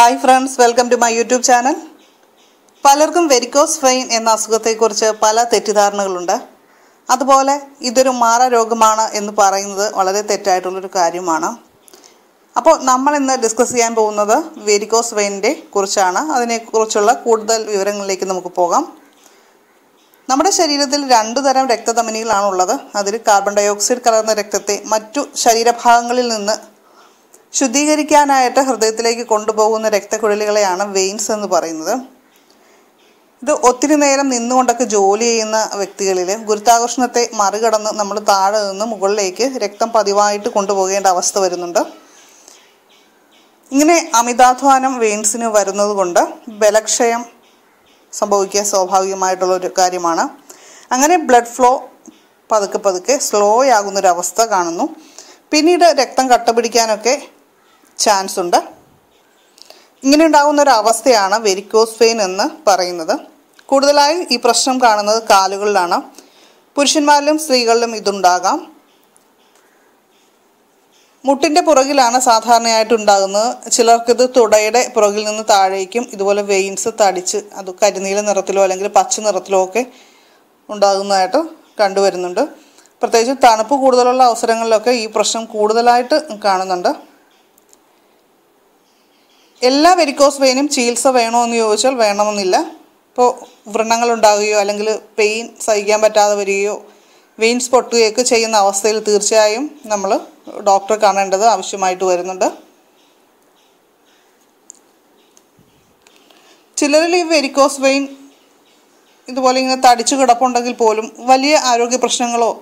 Hi friends welcome to my YouTube channel പലർക്കും varicose vein എന്ന അസുഖത്തെക്കുറിച്ച് പല തെറ്റിദ്ധാരണകളുണ്ട്. അതുപോലെ ഇതൊരു മാറ രോഗമാണ് എന്ന് പറയുന്നത് വളരെ തെറ്റായിട്ടുള്ളൊരു കാര്യമാണ്. അപ്പോൾ നമ്മൾ ഇന്ന് ഡിസ്കസ് ചെയ്യാൻ പോകുന്നത് വെരിക്കോസ് വെയിനിന്റെ കുറിച്ചാണ്. അതിനെക്കുറിച്ചുള്ള കൂടുതൽ വിവരങ്ങളിലേക്ക് നമുക്ക് പോകാം. നമ്മുടെ ശരീരത്തിൽ രണ്ടു തരം രക്തധമനികളാണുള്ളത്. അതിൽ കാർബൺ ഡയോക്സൈഡ് കലർന്ന രക്തത്തെ മറ്റു ശരീരഭാഗങ്ങളിൽ നിന്ന് ശുദ്ധീകരിക്കാനായിട്ട് ഹൃദയത്തിലേക്ക് കൊണ്ടുപോകുന്ന രക്തക്കുഴലുകളെയാണ് വെയിൻസ് എന്ന് പറയുന്നത്. ഇത് ഒത്തിരി നേരം നിന്നുകൊണ്ടൊക്കെ ജോലി ചെയ്യുന്ന വ്യക്തികളിൽ ഗുരുത്വാകർഷണത്തെ മറികടന്ന് നമ്മൾ താഴെ നിന്ന് മുകളിലേക്ക് രക്തം പതിവായിട്ട് കൊണ്ടുപോകേണ്ട അവസ്ഥ വരുന്നുണ്ട്. ഇങ്ങനെ അമിതാധ്വാനം വെയിൻസിന് വരുന്നത് കൊണ്ട് ബലക്ഷയം സംഭവിക്കുക സ്വാഭാവികമായിട്ടുള്ള ഒരു കാര്യമാണ്. അങ്ങനെ ബ്ലഡ് ഫ്ലോ പതുക്കെ പതുക്കെ സ്ലോ ആകുന്നൊരവസ്ഥ കാണുന്നു. പിന്നീട് രക്തം കട്ട പിടിക്കാനൊക്കെ ചാൻസ് ഉണ്ട്. ഇങ്ങനെ ഉണ്ടാകുന്ന ഒരു അവസ്ഥയാണ് വെരിക്കോസ് വെയിൻ എന്ന് പറയുന്നത്. കൂടുതലായി ഈ പ്രശ്നം കാണുന്നത് കാലുകളിലാണ്. പുരുഷന്മാരിലും സ്ത്രീകളിലും ഇതുണ്ടാകാം. മുട്ടിന്റെ പുറകിലാണ് സാധാരണയായിട്ട് ഉണ്ടാകുന്നത്. ചിലർക്കിത് തുടയുടെ പുറകിൽ നിന്ന് താഴേക്കും ഇതുപോലെ വെയിൻസ് തടിച്ച് അത് കരിനീല നിറത്തിലോ അല്ലെങ്കിൽ പച്ച നിറത്തിലോ ഒക്കെ ഉണ്ടാകുന്നതായിട്ട് കണ്ടുവരുന്നുണ്ട്. പ്രത്യേകിച്ച് തണുപ്പ് കൂടുതലുള്ള അവസരങ്ങളിലൊക്കെ ഈ പ്രശ്നം കൂടുതലായിട്ട് കാണുന്നുണ്ട്. എല്ലാ വെരിക്കോസ് വെയിനും ചികിത്സ എന്ന് ചോദിച്ചാൽ വേണമെന്നില്ല. ഇപ്പോൾ വ്രണങ്ങൾ ഉണ്ടാകുകയോ അല്ലെങ്കിൽ പെയിൻ സഹിക്കാൻ പറ്റാതെ വരികയോ വെയിൻസ് പൊട്ടുകയൊക്കെ ചെയ്യുന്ന അവസ്ഥയിൽ തീർച്ചയായും നമ്മൾ ഡോക്ടറെ കാണേണ്ടത് ആവശ്യമായിട്ട് വരുന്നുണ്ട്. ചിലരിൽ ഈ വെരിക്കോസ് വെയിൻ ഇതുപോലെ ഇങ്ങനെ തടിച്ചു കിടപ്പുണ്ടെങ്കിൽ പോലും വലിയ ആരോഗ്യ പ്രശ്നങ്ങളോ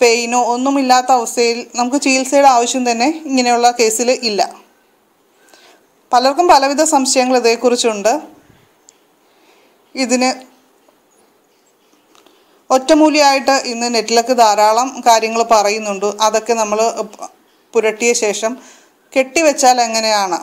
പെയിനോ ഒന്നുമില്ലാത്ത അവസ്ഥയിൽ നമുക്ക് ചികിത്സയുടെ ആവശ്യം തന്നെ ഇങ്ങനെയുള്ള കേസിൽ ഇല്ല. പലർക്കും പലവിധ സംശയങ്ങൾ ഇതേക്കുറിച്ചുണ്ട്. ഇതിന് ഒറ്റമൂലിയായിട്ട് ഇന്ന് നെറ്റിലൊക്കെ ധാരാളം കാര്യങ്ങൾ പറയുന്നുണ്ട്. അതൊക്കെ നമ്മൾ പുരട്ടിയ ശേഷം കെട്ടിവെച്ചാൽ എങ്ങനെയാണ്?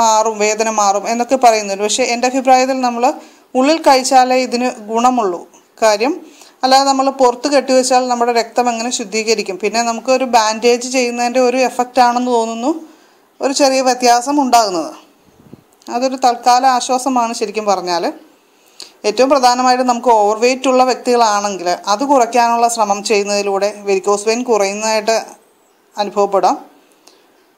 മാറും വേദന മാറും എന്നൊക്കെ പറയുന്നുണ്ട്. പക്ഷേ എന്റെ അഭിപ്രായത്തിൽ നമ്മൾ ഉള്ളിൽ കഴിച്ചാലേ ഇതിന് ഗുണമുള്ളൂ. കാര്യം അല്ലാതെ നമ്മൾ പുറത്ത് കെട്ടിവെച്ചാൽ നമ്മുടെ രക്തം എങ്ങനെ ശുദ്ധീകരിക്കും? പിന്നെ നമുക്ക് ഒരു ബാൻഡേജ് ചെയ്യുന്നതിന്റെ ഒരു എഫക്റ്റ് ആണെന്ന് തോന്നുന്നു. ഒരു ചെറിയ വ്യത്യാസം ഉണ്ടാകുന്നത്. അതൊരു തൽക്കാല ആശ്വാസമാണ് ശരിക്കും പറഞ്ഞാൽ ഏറ്റവും പ്രധാനമായിട്ട് നമുക്ക് ഓവർ വെയിറ്റ് ഉള്ള വ്യക്തികളാണെങ്കിൽ അത് കുറയ്ക്കാനുള്ള ശ്രമം ചെയ്യുന്നതിലൂടെ വെരിക്കോസ് വെയിൻ കുറയുന്നതായിട്ട് അനുഭവപ്പെടാം.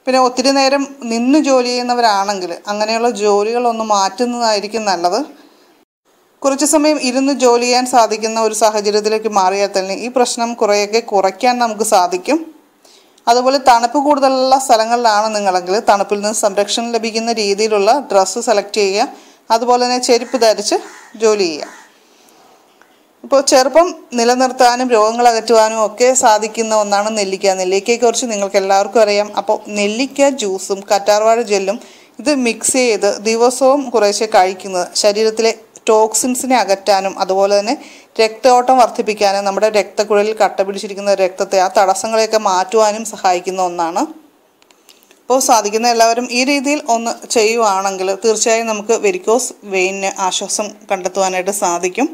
പിന്നെ ഒത്തിരി നേരം നിന്ന് ജോലി ചെയ്യുന്നവരാണെങ്കിൽ അങ്ങനെയുള്ള ജോലികളൊന്ന് മാറ്റുന്നതായിരിക്കും നല്ലത്. കുറച്ച് സമയം ഇരുന്ന് ജോലി ചെയ്യാൻ സാധിക്കുന്ന ഒരു സാഹചര്യത്തിലേക്ക് മാറിയാൽ തന്നെ ഈ പ്രശ്നം കുറേയൊക്കെ കുറയ്ക്കാൻ നമുക്ക് സാധിക്കും. അതുപോലെ തണുപ്പ് കൂടുതലുള്ള സ്ഥലങ്ങളിലാണ് നിങ്ങളെങ്കിൽ തണുപ്പിൽ നിന്ന് സംരക്ഷണം ലഭിക്കുന്ന രീതിയിലുള്ള ഡ്രസ്സ് സെലക്ട് ചെയ്യുക. അതുപോലെ തന്നെ ചെരുപ്പ് ധരിച്ച് ജോലി ചെയ്യുക. ഇപ്പോൾ ചെറുപ്പം നിലനിർത്താനും രോഗങ്ങൾ അകറ്റുവാനും ഒക്കെ സാധിക്കുന്ന ഒന്നാണ് നെല്ലിക്ക. നെല്ലിക്കയെക്കുറിച്ച് നിങ്ങൾക്ക് എല്ലാവർക്കും അറിയാം. അപ്പോൾ നെല്ലിക്ക ജ്യൂസും കറ്റാർവാഴ ജെല്ലും ഇത് മിക്സ് ചെയ്ത് ദിവസവും കുറേശ്ശെ കഴിക്കുന്നത്. ശരീരത്തിലെ ടോക്സിൻസിനെ അകറ്റാനും അതുപോലെ തന്നെ രക്തയോട്ടം വർദ്ധിപ്പിക്കാനും നമ്മുടെ രക്തക്കുഴലിൽ കട്ട പിടിച്ചിരിക്കുന്ന രക്തത്തെ ആ തടസ്സങ്ങളെയൊക്കെ മാറ്റുവാനും സഹായിക്കുന്ന ഒന്നാണ്. അപ്പോൾ സാധിക്കുന്ന എല്ലാവരും ഈ രീതിയിൽ ഒന്ന് ചെയ്യുവാണെങ്കിൽ തീർച്ചയായും നമുക്ക് വെരിക്കോസ് വെയിനിന് ആശ്വാസം കണ്ടെത്തുവാനായിട്ട് സാധിക്കും.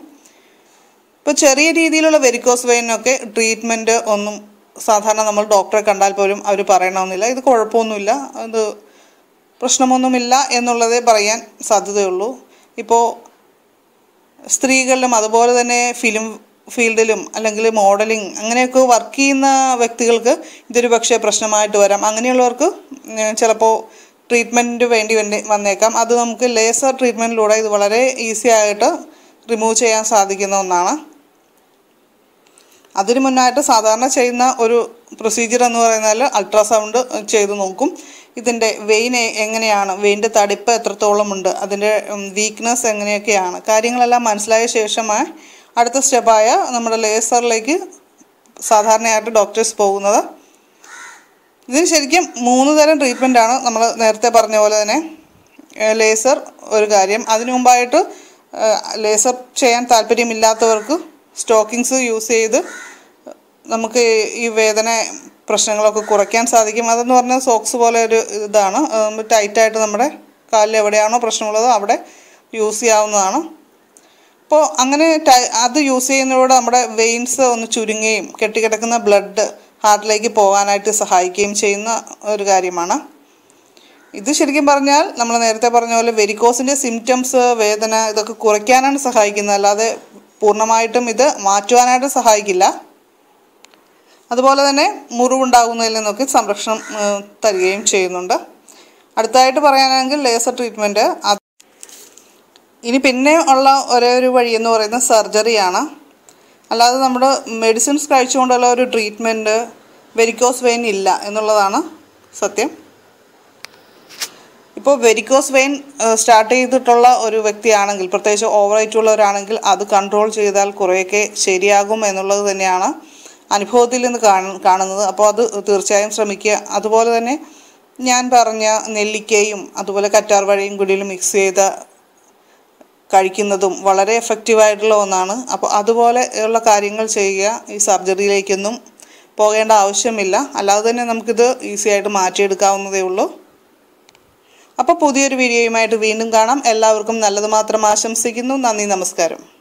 ഇപ്പോൾ ചെറിയ രീതിയിലുള്ള വെരിക്കോസ് വെയിനൊക്കെ ട്രീറ്റ്മെന്റ് ഒന്നും സാധാരണ നമ്മൾ ഡോക്ടറെ കണ്ടാൽ പോലും അവർ പറയണമെന്നില്ല. ഇത് കുഴപ്പമൊന്നുമില്ല. അത് പ്രശ്നമൊന്നുമില്ല എന്നുള്ളതേ പറയാൻ സാധ്യതയുള്ളൂ. ഇപ്പോൾ സ്ത്രീകളിലും അതുപോലെ തന്നെ ഫിലിം ഫീൽഡിലും അല്ലെങ്കിൽ മോഡലിംഗ് അങ്ങനെയൊക്കെ വർക്ക് ചെയ്യുന്ന വ്യക്തികൾക്ക് ഇതൊരു പക്ഷേ പ്രശ്നമായിട്ട് വരാം. അങ്ങനെയുള്ളവർക്ക് ചിലപ്പോൾ ട്രീറ്റ്മെന്റ് വേണ്ടി വേണ്ടി വന്നേക്കാം. അത് നമുക്ക് ലേസർ ട്രീറ്റ്മെന്റിലൂടെ ഇത് വളരെ ഈസി ആയിട്ട് റിമൂവ് ചെയ്യാൻ സാധിക്കുന്ന ഒന്നാണ്. അതിന് മുന്നായിട്ട് സാധാരണ ചെയ്യുന്ന ഒരു പ്രൊസീജിയർ എന്ന് പറയുന്നത് അൾട്രാസൗണ്ട് ചെയ്ത് നോക്കും. ഇതിന്റെ വെയിൻ എങ്ങനെയാണ്? വെയിന്റെ തടിപ്പ് എത്രത്തോളം ഉണ്ട്? അതിന്റെ വീക്ക്നെസ് എങ്ങനെയൊക്കെയാണ്? കാര്യങ്ങളെല്ലാം മനസ്സിലായ ശേഷമായി അടുത്ത സ്റ്റെപ്പായ നമ്മുടെ ലേസറിലേക്ക് സാധാരണയായിട്ട് ഡോക്ടേഴ്സ് പോകുന്നത്. ഇതിന് ശരിക്കും മൂന്ന് തരം ട്രീറ്റ്മെന്റാണ് നമ്മൾ നേരത്തെ പറഞ്ഞ പോലെ തന്നെ ലേസർ ഒരു കാര്യം. അതിനു മുമ്പായിട്ട് ലേസർ ചെയ്യാൻ താല്പര്യമില്ലാത്തവർക്ക് സ്റ്റോക്കിങ്സ് യൂസ് ചെയ്ത് നമുക്ക് ഈ വേദന പ്രശ്നങ്ങളൊക്കെ കുറയ്ക്കാൻ സാധിക്കും. അതെന്ന് പറഞ്ഞാൽ സോക്സ് പോലെ ഒരു ഇതാണ്. ടൈറ്റായിട്ട് നമ്മുടെ കാലിൽ എവിടെയാണോ പ്രശ്നമുള്ളത് അവിടെ യൂസ് ചെയ്യാവുന്നതാണ്. അപ്പോൾ അങ്ങനെ അത് യൂസ് ചെയ്യുന്നതിലൂടെ നമ്മുടെ വെയിൻസ് ഒന്ന് ചുരുങ്ങുകയും കെട്ടിക്കിടക്കുന്ന ബ്ലഡ് ഹാർട്ടിലേക്ക് പോകാനായിട്ട് സഹായിക്കുകയും ചെയ്യുന്ന ഒരു കാര്യമാണ്. ഇത് ശരിക്കും പറഞ്ഞാൽ നമ്മൾ നേരത്തെ പറഞ്ഞ പോലെ വെരിക്കോസിന്റെ സിംറ്റംസ് വേദന ഇതൊക്കെ കുറയ്ക്കാനാണ് സഹായിക്കുന്നത്. അല്ലാതെ പൂർണമായിട്ടും ഇത് മാറ്റുവാനായിട്ട് സഹായിക്കില്ല. അതുപോലെ തന്നെ മുറിവുണ്ടാകുന്നതിൽ നിന്നൊക്കെ സംരക്ഷണം തരികയും ചെയ്യുന്നുണ്ട്. അടുത്തായിട്ട് പറയാനാണെങ്കിൽ ലേസർ ട്രീറ്റ്മെന്റ് ഇനി പിന്നെ ഉള്ള ഒരേ ഒരു വഴി എന്ന് പറയുന്നത് സർജറിയാണ് അല്ലാതെ നമ്മൾ മെഡിസിൻസ് കഴിച്ചുകൊണ്ടുള്ള ഒരു ട്രീറ്റ്മെന്റ് വെരിക്കോസ് വെയിൻ ഇല്ല എന്നുള്ളതാണ് സത്യം. ഇപ്പോൾ വെരിക്കോസ് വെയിൻ സ്റ്റാർട്ട് ചെയ്തിട്ടുള്ള ഒരു വ്യക്തിയാണെങ്കിൽ പ്രത്യേകിച്ച് ഉള്ളവരാണെങ്കിൽ അത് കൺട്രോൾ ചെയ്താൽ കുറേയൊക്കെ ശരിയാകും എന്നുള്ളത് തന്നെയാണ് അനുഭവത്തിൽ നിന്ന് കാണ- കാണുന്നത്. അപ്പോൾ അത് തീർച്ചയായും ശ്രമിക്കുക. അതുപോലെ തന്നെ ഞാൻ പറഞ്ഞ നെല്ലിക്കയും അതുപോലെ കറ്റാർ വഴിയും കൂടിയിൽ മിക്സ് ചെയ്ത കഴിക്കുന്നതും വളരെ എഫക്റ്റീവായിട്ടുള്ള ഒന്നാണ്. അപ്പോൾ അതുപോലെ ഉള്ള കാര്യങ്ങൾ ചെയ്യുക. ഈ സർജറിയിലേക്കൊന്നും പോകേണ്ട ആവശ്യമില്ല. അല്ലാതെ തന്നെ നമുക്കിത് ഈസി ആയിട്ട് മാറ്റിയെടുക്കാവുന്നതേ ഉള്ളൂ. അപ്പോൾ പുതിയൊരു വീഡിയോയുമായിട്ട് വീണ്ടും കാണാം. എല്ലാവർക്കും നല്ലത് മാത്രം ആശംസിക്കുന്നു. നന്ദി നമസ്കാരം.